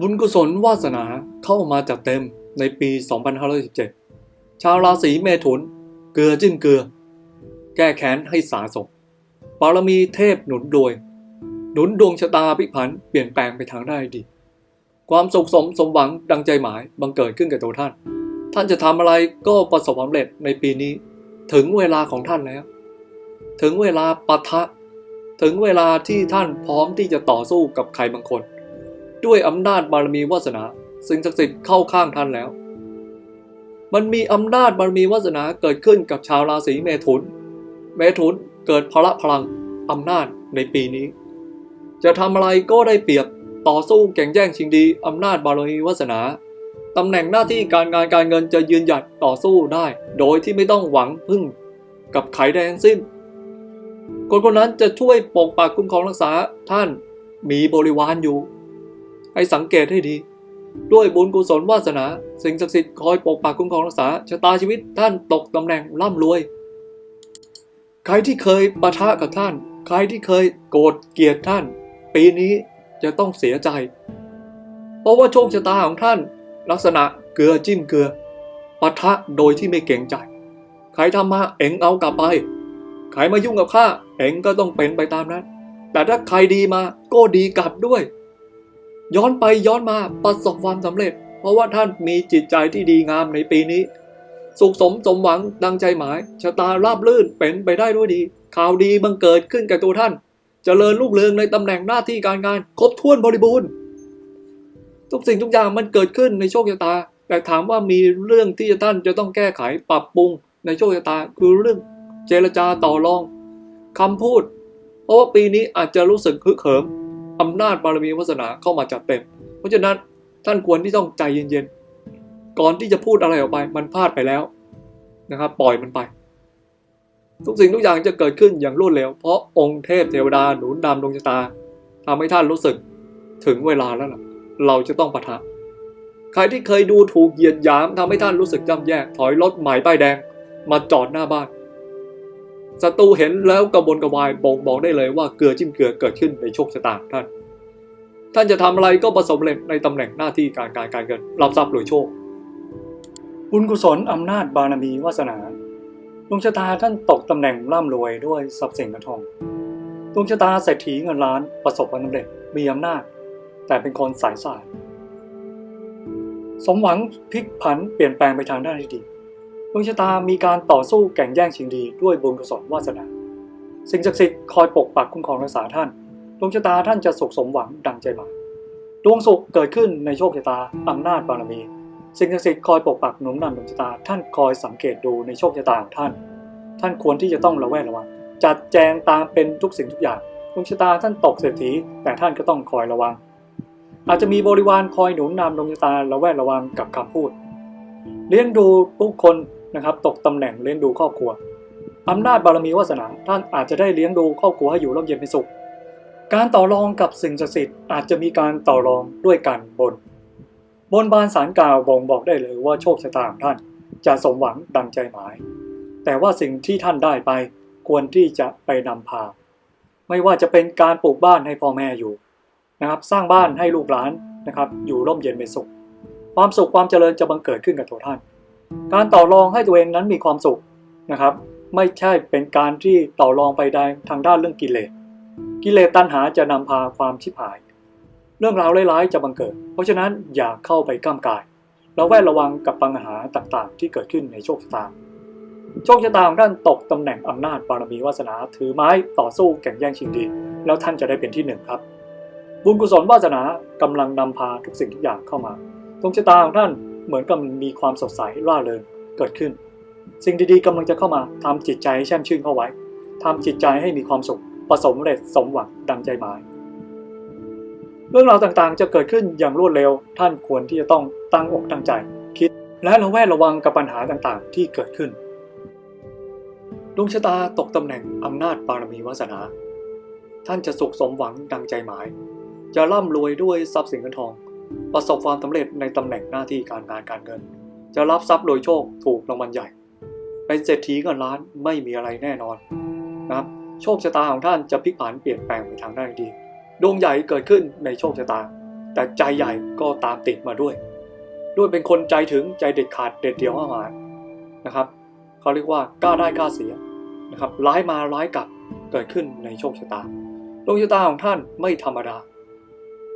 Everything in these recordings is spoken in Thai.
บุญกุศลวาสนาเข้ามาจัดเต็มในปี 2517 ชาวราศีเมถุน เกลือจิ้นเกลือ แก้แค้นให้สาสมบารมีเทพหนุนโดย หนุนดวงชะตาพลิกผันธ์เปลี่ยนแปลงไปทางได้ดี ความสุขสมสมหวังดังใจหมายบังเกิดขึ้นกับตัวท่าน ท่านจะทำอะไรก็ประสบความสำเร็จในปีนี้ ถึงเวลาของท่านแล้ว ถึงเวลาปะทะ ถึงเวลาที่ท่านพร้อมที่จะต่อสู้กับใครบางคน ด้วยอำนาจบารมีวาสนา สิ่งศักดิ์สิทธิ์เข้าข้างท่านแล้ว มันมีอำนาจบารมีวาสนาเกิดขึ้นกับชาวราศีเมถุน เมถุนเกิดพละพลังอำนาจในปีนี้ จะทำอะไรก็ได้เปรียบต่อสู้แข่งแย่งชิงดีอำนาจบารมีวาสนาตำแหน่งหน้าที่การงานการเงินจะยืนหยัดต่อสู้ได้ โดยที่ไม่ต้องหวังพึ่งกับไขแดงสิ้น คนคนนั้นจะช่วยปกปักคุ้มครองรักษาท่านมีบริวารอยู่ ให้สังเกตให้ดี ด้วยบุญกุศลวาสนา สิ่งศักดิ์สิทธิ์คอยปกปักคุ้มครองรักษาชะตาชีวิตท่านตกตำแหน่งร่ำรวย ใครที่เคยปะทะกับท่าน ใครที่เคยโกรธเกลียดท่าน ปีนี้จะต้องเสียใจ เพราะว่าโชคชะตาของท่าน ลักษณะเกลือจิ้มเกลือปะทะโดยที่ไม่เก่งใจ ใครทำมาเอ็งเอากลับไป ใครมายุ่งกับข้าเอ็งก็ต้องเป็นไปตามนั้น แต่ถ้าใครดีมาก็ดีกลับด้วย ย้อนไปย้อนมาประสบความสำเร็จ เพราะว่าท่านมีจิตใจที่ดีงามในปีนี้ สุขสมสมหวังดังใจหมายชะตาราบลื่นเป็นไปได้ด้วยดี ข่าวดีบังเกิดขึ้นกับตัวท่านเจริญรุ่งเรืองในตำแหน่งหน้าที่การงาน ครบถ้วนบริบูรณ์ ทุกสิ่งทุกอย่างมันเกิดขึ้นในโชคชะตา แต่ถามว่ามีเรื่องที่ท่านจะต้องแก้ไขปรับปรุงในโชคชะตาคือเรื่องเจรจาต่อรองคำพูด เพราะว่าปีนี้อาจจะรู้สึกฮึกเหิม อำนาจบารมีวาสนาเข้ามาจัดเต็ม เพราะฉะนั้นท่านควรที่ต้องใจเย็นๆ ก่อนที่จะพูดอะไรออกไป มันพลาดไปแล้วนะครับ ปล่อยมันไป ทุกสิ่งทุกอย่างจะเกิดขึ้นอย่างรวดเร็ว เพราะองค์เทพเทวดาหนุนนำดวงชะตาทำให้ท่านรู้สึกถึงเวลาแล้วล่ะ เราจะต้องปะทะ ใครที่เคยดูถูกเหยียดหยามทำให้ท่านรู้สึกย่ำแย่ถอยรถหม่ป้ายแดง มาจอดหน้าบ้าน ศัตรูเห็นแล้วกระบนกระวายบ่งบอกได้เลยว่าเกลือจิ้มเกลือเกิดขึ้นในโชคชะตาท่าน ท่านจะทำอะไรก็ประสบความเร็จในตำแหน่งหน้าที่การการการเงินรับทรัพย์รวยโชค บุญกุศลอำนาจบารมีวาสนาดวงชะตาท่านตกตำแหน่งร่ำรวยด้วยทรัพย์สินเงินทองดวงชะตาเศรษฐีเงินล้านประสบความสำเร็จมีอำนาจ แต่เป็นคนสายสายสมหวังพลิกผันเปลี่ยนแปลงไปทางด้านที่ดี ดวงชะตามีการต่อสู้แข่งแย่งชิงดีด้วยบุญกุศลวาสนาสิ่งศักดิ์สิทธิ์คอยปกปักคุ้มครองรักษาท่าน ดวงชะตาท่านจะสุขสมหวังดังใจหมายดวงสุขเกิดขึ้นในโชคชะตาอำนาจบารมี สิ่งศักดิ์สิทธิ์คอยปกปักหนุนนำดวงชะตา ท่านคอยสังเกตดูในโชคชะตาของท่าน ท่านควรที่จะต้องระแวดระวัง จัดแจงตามเป็นทุกสิ่งทุกอย่าง ดวงชะตาท่านตกเศรษฐีแต่ท่านก็ต้องคอยระวัง อาจจะมีบริวารคอยหนุนนำดวงชะตาระแวดระวังกับคำพูด เลี้ยงดูผู้คน นะครับตกตำแหน่งเลี้ยงดูครอบครัวอำนาจบารมีวาสนาท่านอาจจะได้เลี้ยงดูครอบครัวให้อยู่ร่มเย็นเป็นสุข การต่อรองกับสิ่งศักดิ์สิทธิ์อาจจะมีการต่อรองด้วยการบน บนบานสารกล่าวบ่งบอกได้เลยว่าโชคชะตาของท่านจะสมหวังดังใจหมาย แต่ว่าสิ่งที่ท่านได้ไปควรที่จะไปนำพา ไม่ว่าจะเป็นการปลูกบ้านให้พ่อแม่อยู่นะครับ สร้างบ้านให้ลูกหลานนะครับ อยู่ร่มเย็นเป็นสุข ความสุขความเจริญจะบังเกิดขึ้นกับตัวท่าน การต่อรองให้ตัวเองนั้นมีความสุขนะครับ ไม่ใช่เป็นการที่ต่อรองไปได้ทางด้านเรื่องกิเลส กิเลสตัณหาจะนำพาความชิบหาย เรื่องราวร้ายๆจะบังเกิด เพราะฉะนั้นอย่าเข้าไปก้ามกายเราแวดระวังกับปัญหาต่างๆ ที่เกิดขึ้นในโชคชะตาโชคชะตาของท่านตกตำแหน่งอำนาจบารมีวาสนาถือไม้ต่อสู้แข่งแย่งชิงดี แล้วท่านจะได้เป็นที่หนึ่งครับ บุญกุศลวาสนากำลังนำพาทุกสิ่งทุกอย่างเข้ามาดวงชะตาของท่าน เหมือนกับมีความสดใสร่าเริงเกิดขึ้น สิ่งดีๆกำลังจะเข้ามาทำจิตใจให้แช่มชื่นเข้าไว้ทำจิตใจให้มีความสุขประสมเร็จสมหวังดังใจหมาย เรื่องราวต่างๆ จะเกิดขึ้นอย่างรวดเร็ว ท่านควรที่จะต้องตั้งอกตั้งใจ คิดและระแวดระวังกับปัญหาต่างๆ ที่เกิดขึ้นดวงชะตาตกตำแหน่งอำนาจบารมีวาสนา ท่านจะสุขสมหวังดังใจหมาย จะร่ำรวยด้วยทรัพย์สินเงินทอง ประสบความสำเร็จในตำแหน่งหน้าที่การงานการเงิน จะรับทรัพย์โดยโชคถูกรางวัลใหญ่ เป็นเศรษฐีเงินล้านไม่มีอะไรแน่นอนนะครับโชคชะตาของท่านจะพลิกผันเปลี่ยนแปลงไปทางด้านดีดวงใหญ่เกิดขึ้นในโชคชะตา แต่ใจใหญ่ก็ตามติดมาด้วย ด้วยเป็นคนใจถึงใจเด็ดขาดเด็ดเดี่ยวมากนะครับเขาเรียกว่ากล้าได้กล้าเสียนะครับร้ายมาร้ายกลับเกิดขึ้นในโชคชะตาดวงชะตาของท่านไม่ธรรมดา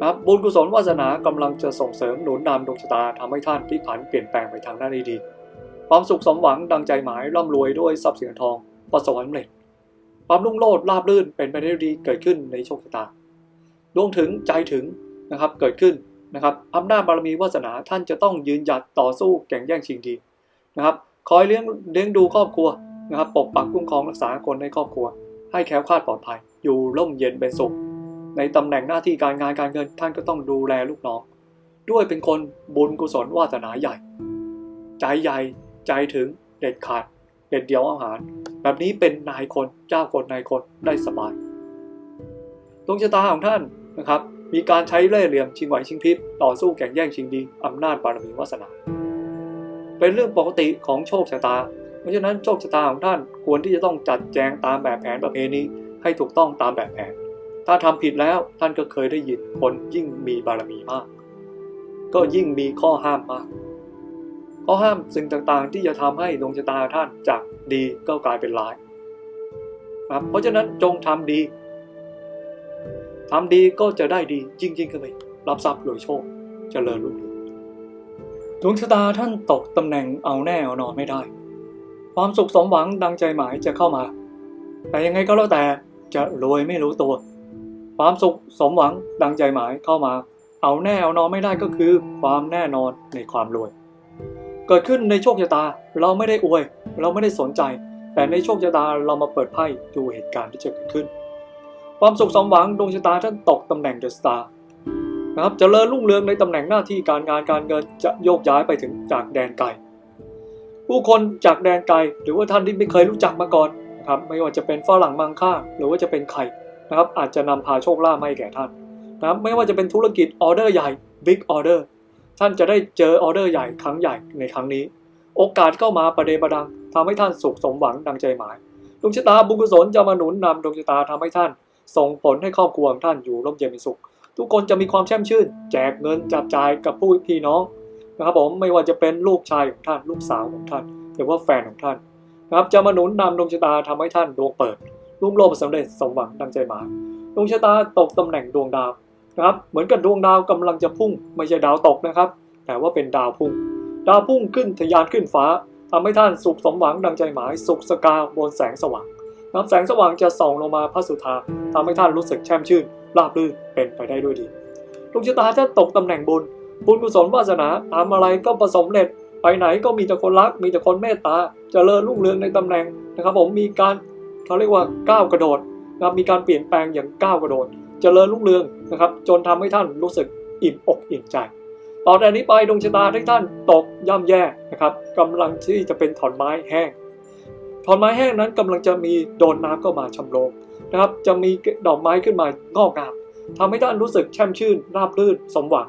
นะครับบุญกุศลวาสนากำลังจะส่งเสริมหนุนนำดวงชะตาทำให้ท่านพลิกผันเปลี่ยนแปลงไปทางด้านดีๆความสุขสมหวังดังใจหมายร่ำรวยด้วยทรัพย์สินเงินทองประสบความสำเร็จ ความรุ่งโรจน์ราบรื่นเป็นไปได้ดีเกิดขึ้นในโชคชะตาดวงถึงใจถึงนะครับเกิดขึ้นนะครับอำนาจบารมีวาสนาท่านจะต้องยืนหยัดต่อสู้แข่งแย่งชิงดีนะครับคอยเลี้ยงเลี้ยงดูครอบครัวนะครับปกปักคุ้มครองรักษาคนในครอบครัว ให้แคล้วคลาดปลอดภัย อยู่ร่มเย็นเป็นสุข ในตำแหน่งหน้าที่การงานการเงินท่านก็ต้องดูแลลูกน้อง ด้วยเป็นคนบุญกุศลวาสนาใหญ่ ใจใหญ่ใจถึงเด็ดขาด เด็ดเดียวอาหาร แบบนี้เป็นนายคนเจ้าคนนายคนได้สบายดวงชะตาของท่านนะครับ มีการใช้เล่ห์เหลี่ยมชิงไหวชิงพริบต่อสู้แข่งแย่งชิงดีอำนาจบารมีวาสนา เป็นเรื่องปกติของโชคชะตา เพราะฉะนั้นโชคชะตาของท่านควรที่จะต้องจัดแจงตามแบบแผนประเพณีให้ถูกต้องตามแบบแผน ถ้าทำผิดแล้วท่านก็เคยได้ยินคนยิ่งมีบารมีมาก ก็ยิ่งมีข้อห้ามมากข้อห้ามสิ่งต่างๆ ที่จะทำให้ดวงชะตาท่านจากดีก็กลายเป็นร้ายครับเพราะฉะนั้นจงทำดีทำดีก็จะได้ดีจริงๆขึ้นไปรับทรัพย์รวยโชคเจริญรุ่งเรืองดวงชะตาท่านตกตำแหน่งเอาแน่เอานอนไม่ได้ ความสุขสมหวังดังใจหมายจะเข้ามา แต่ยังไงก็แล้วแต่จะรวยไม่รู้ตัว ความสุขสมหวังดังใจหมายเข้ามา เอาแน่เอานอนไม่ได้ก็คือ ความแน่นอนในความรวย เกิดขึ้นในโชคชะตาเราไม่ได้อวย เราไม่ได้สนใจ แต่ในโชคชะตาเรามาเปิดไพ่ดูเหตุการณ์ที่จะเกิดขึ้น ความสุขสมหวังดวงชะตาท่านตกตำแหน่งเดอะสตาร์นะครับจเจริญรุ่งเรืองในตำแหน่งหน้าที่การงานการเงินจะโยกย้ายไปถึงจากแดนไกลผู้คนจากแดนไกลหรือว่าท่านที่ไม่เคยรู้จักมาก่อนนะครับไม่ว่าจะเป็นฝรั่งมังค่าหรือว่าจะเป็นใคร นะครับอาจจะนำพาโชคลาภมาให้แก่ท่านนะครับไม่ว่าจะเป็นธุรกิจออเดอร์ใหญ่บิ๊กออเดอร์ท่านจะได้เจอออเดอร์ใหญ่ครั้งใหญ่ในครั้งนี้ โอกาสเข้ามาประเดประดังทำให้ท่านสุขสมหวังดังใจหมายดวงชะตาบุญกุศลจะมาหนุนนำดวงชะตาทำให้ท่าน ส่งผลให้ครอบครัวของท่านอยู่ร่มเย็นเป็นสุข ทุกคนจะมีความแช่มชื่น แจกเงินจับจ่ายกับผู้พี่น้องนะครับผมไม่ว่าจะเป็นลูกชายของท่าน ลูกสาวของท่าน หรือว่าแฟนของท่านนะครับจะมาหนุนนำดวงชะตาทำให้ท่านดวงเปิด รุ่งโรจน์สำเร็จสมหวังดังใจหมายดวงชะตาตกตำแหน่งดวงดาวนะครับ เหมือนกับดวงดาวกำลังจะพุ่ง ไม่ใช่ดาวตกนะครับ แต่ว่าเป็นดาวพุ่ง ดาวพุ่งขึ้นทะยานขึ้นฟ้าทำให้ท่านสุขสมหวังดังใจหมาย สุขสกาวบนแสงสว่างน้ำแสงสว่างจะส่องลงมาพระสุธาทำให้ท่านรู้สึกแช่มชื่นราบรื่นเป็นไปได้ด้วยดีดวงชะตาถ้าตกตำแหน่งบุญ บุญกุศลวาสนาทำอะไรก็ประสบเร็จไปไหนก็มีแต่คนรัก มีแต่คนเมตตาจเจริญรุ่งเรืองในตำแหน่งนะครับ ผมมีการ เขาเรียกว่าก้าวกระโดดนะครับมีการเปลี่ยนแปลงอย่างก้าวกระโดดเจริญรุ่งเรืองนะครับ จนทำให้ท่านรู้สึกอิ่มอกอิ่มใจต่อจากนี้ไปดวงชะตาที่ท่านตกย่ำแย่นะครับกำลังที่จะเป็นถอนไม้แห้งถอนไม้แห้งนั้นกำลังจะมีโดนน้ำเข้ามาชำโรมนะครับ จะมีดอกไม้ขึ้นมางอกงามทำให้ท่านรู้สึกแช่มชื่นราบรื่นสมหวัง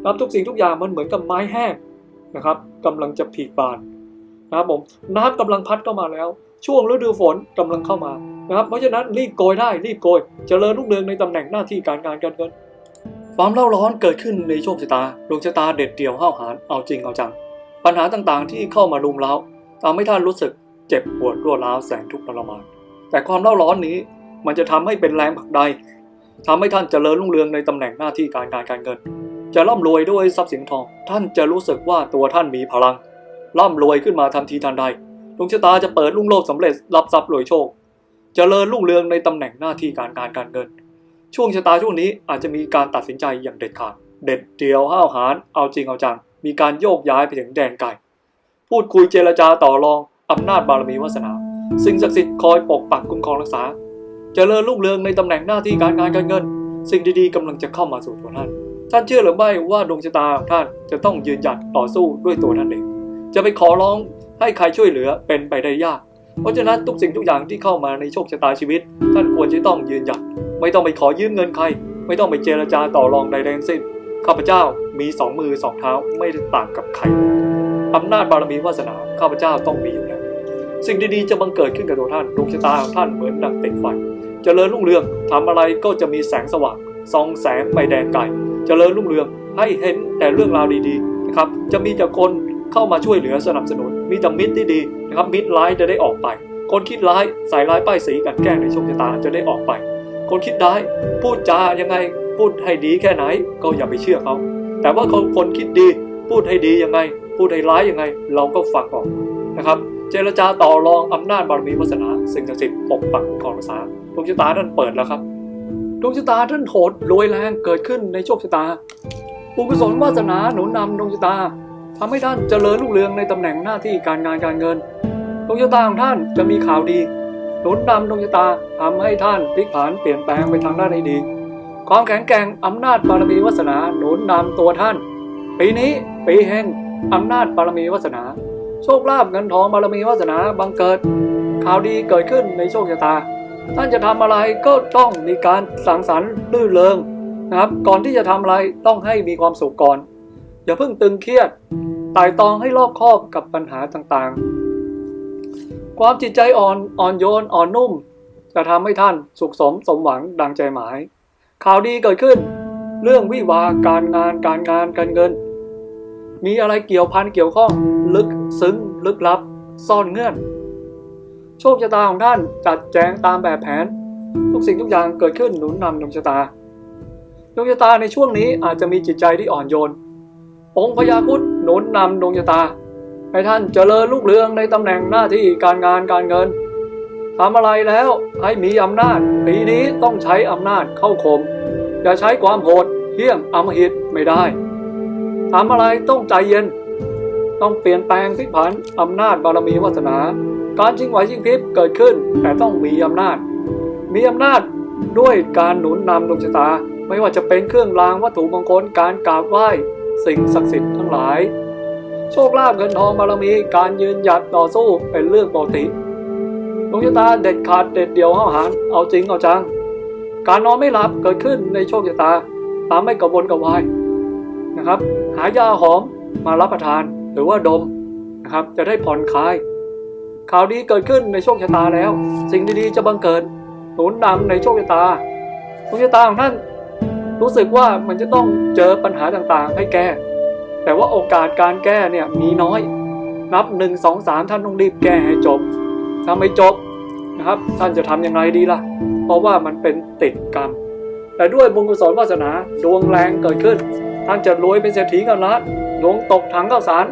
นะครับทุกสิ่งทุกอย่างมันเหมือนกับไม้แห้งนะครับกำลังจะผลิบานนะครับผมน้ำกำลังพัดเข้ามาแล้ว ช่วงฤดูฝนกำลังเข้ามานะครับเพราะฉะนั้นรีบโกยได้รีบโกยเจริญรุ่งเรืองในตำแหน่งหน้าที่การงานการเงินความเล่าร้อนเกิดขึ้นในโชคชะตาดวงชะตาเด็ดเดี่ยวห้าวหาญเอาจริงเอาจัง ปัญหาต่างๆที่เข้ามารุมเร้าทำให้ท่านรู้สึกเจ็บปวดรัวร้าวแสนทุกข์ทรมานแต่ความเล่าร้อนนี้มันจะทำให้เป็นแรงผลักดันทำให้ท่านเจริญรุ่งเรืองในตำแหน่งหน้าที่การงานการเงิน จะร่ำรวยด้วยทรัพย์สินทอง ท่านจะรู้สึกว่าตัวท่านมีพลัง ร่ำรวยขึ้นมาทันทีทันใด ดวงชะตาจะเปิดรุ่งโรจน์สำเร็จรับทรัพย์รวยโชคเจริญรุ่งเรืองในตำแหน่งหน้าที่การงานการเงิน ช่วงชะตาช่วงนี้อาจจะมีการตัดสินใจอย่างเด็ดขาด เด็ดเดียวห้าวหาญเอาจริงเอาจัง มีการโยกย้ายไปถึงแดนไกลพูดคุยเจรจาต่อรองอำนาจบารมีวาสนา สิ่งศักดิ์สิทธิ์คอยปกปักคุ้มครองรักษาจเจริญรุ่งเรืองในตำแหน่งหน้าที่การงานการเงิน สิ่งดีๆกำลังจะเข้ามาสู่ตัวท่านท่านเชื่อหรือไม่ว่าดวงชะตาของท่านจะต้องยืนหยัดต่อสู้ด้วยตัวท่านเองจะไปขอร้อง ให้ใครช่วยเหลือเป็นไปได้ยาก เพราะฉะนั้นทุกสิ่งทุกอย่างที่เข้ามาในโชคชะตาชีวิต ท่านควรจะต้องยืนหยัด ไม่ต้องไปขอยืมเงินใคร ไม่ต้องไปเจรจาต่อรองใดๆทั้งสิ้น ข้าพเจ้ามีสองมือสองเท้าไม่ได้ต่างกับใครอำนาจบารมีวาสนาข้าพเจ้าต้องมีอยู่แล้วสิ่งดีๆจะบังเกิดขึ้นกับตัวท่านดวงชะตาของท่านเหมือนดังเต็กไฟเจริญรุ่งเรืองทำอะไรก็จะมีแสงสว่างส่องแสงไม่แดนไกลเจริญรุ่งเรืองให้เห็นแต่เรื่องราวดีๆนะครับ จะมีแต่คน เข้ามาช่วยเหลือสนับสนุน มีแต่มิตรที่ดีนะครับมิตรร้ายจะได้ออกไป คนคิดร้ายใส่ร้ายป้ายสีกันแกล้งในโชคชะตาจะได้ออกไป คนคิดร้ายพูดจายังไงพูดให้ดีแค่ไหนก็อย่าไปเชื่อเขาแต่ว่าคนคนคิดดีพูดให้ดียังไง พูดให้ร้ายยังไง เราก็ฟังออกนะครับ เจรจาต่อรองอำนาจบารมีวาสนาสิ่งศักดิ์สิทธิ์ปกปักคุ้มครองรักษาดวงชะตาท่านเปิดแล้วครับดวงชะตาท่านโหดรวยแรงเกิดขึ้นในโชคชะตาบุญกุศลวาสนาหนุนนำดวงชะตา ทำให้ท่านเจริญรุ่งเรืองในตำแหน่งหน้าที่การงานการเงินดวงชะตาของท่านจะมีข่าวดีหนุนนำดวงชะตาทำให้ท่านพลิกผันเปลี่ยนแปลงไปทางด้านที่ดีความแข็งแกร่งอำนาจบารมีวาสนาหนุนนำตัวท่าน ปีนี้ปีแห่งอำนาจบารมีวาสนา โชคลาภเงินทองบารมีวาสนาบังเกิด ข่าวดีเกิดขึ้นในโชคชะตา ท่านจะทำอะไรก็ต้องมีการสังสรรค์ลื่นเริงนะครับ ก่อนที่จะทำอะไรต้องให้มีความสุขก่อน อย่าเพิ่งตึงเครียด ไต่ตองให้รอบคอบกับปัญหาต่างๆ ความจิตใจอ่อนอ่อนโยนอ่อนนุ่ม จะทำให้ท่านสุขสมสมหวังดังใจหมาย ข่าวดีเกิดขึ้น เรื่องวิวาการงานการงานการเงิน มีอะไรเกี่ยวพันเกี่ยวข้อง ลึกซึ้งลึกลับ ซ่อนเงื่อน โชคชะตาของท่านจัดแจงตามแบบแผน ทุกสิ่งทุกอย่างเกิดขึ้นหนุนนำดวงชะตาดวงชะตาในช่วงนี้อาจจะมีจิตใจที่อ่อนโยน องค์พญาคุดหนุนนำดวงชะตา ให้ท่านเจริญรุ่งเรืองในตำแหน่งหน้าที่การงานการเงินทำอะไรแล้วให้มีอำนาจ ปีนี้ต้องใช้อำนาจเข้าข่มอย่าใช้ความโหดเหี้ยมอำมหิตไม่ได้ทำอะไรต้องใจเย็น ต้องเปลี่ยนแปลงพลิกผันอำนาจบารมีวาสนา การชิงไหวชิงพริบเกิดขึ้น แต่ต้องมีอำนาจ มีอำนาจด้วยการหนุนนำดวงชะตา ไม่ว่าจะเป็นเครื่องรางวัตถุมงคลการกราบไหว้ สิ่งศักดิ์สิทธิ์ทั้งหลาย โชคลาภเงินทองบารมีการยืนหยัดต่อสู้เป็นเรื่องปกติดวงชะตาเด็ดขาดเด็ดเดี่ยวห้าหาญเอาจริงเอาจัง การนอนไม่หลับเกิดขึ้นในโชคชะตาตามไม่กระวนกระวายนะครับ หายาหอมมารับประทานหรือว่าดมนะครับจะได้ผ่อนคลายข่าวดีเกิดขึ้นในโชคชะตาแล้ว สิ่งดีๆจะบังเกิดหนุนนำในโชคชะตาโชคชะตาของท่าน รู้สึกว่ามันจะต้องเจอปัญหาต่างๆ ให้แก้ แต่ว่าโอกาสการแก้เนี่ยมีน้อย นับหนึ่งสองสามท่านต้องรีบแก้ให้จบ ถ้าไม่จบนะครับ ท่านจะทำยังไงดีล่ะ เพราะว่ามันเป็นติดกรรม แต่ด้วยบุญกุศลวาสนาดวงแรงเกิดขึ้น ท่านจะรวยเป็นเศรษฐีเงินล้านดวงตกถังข้าวสาร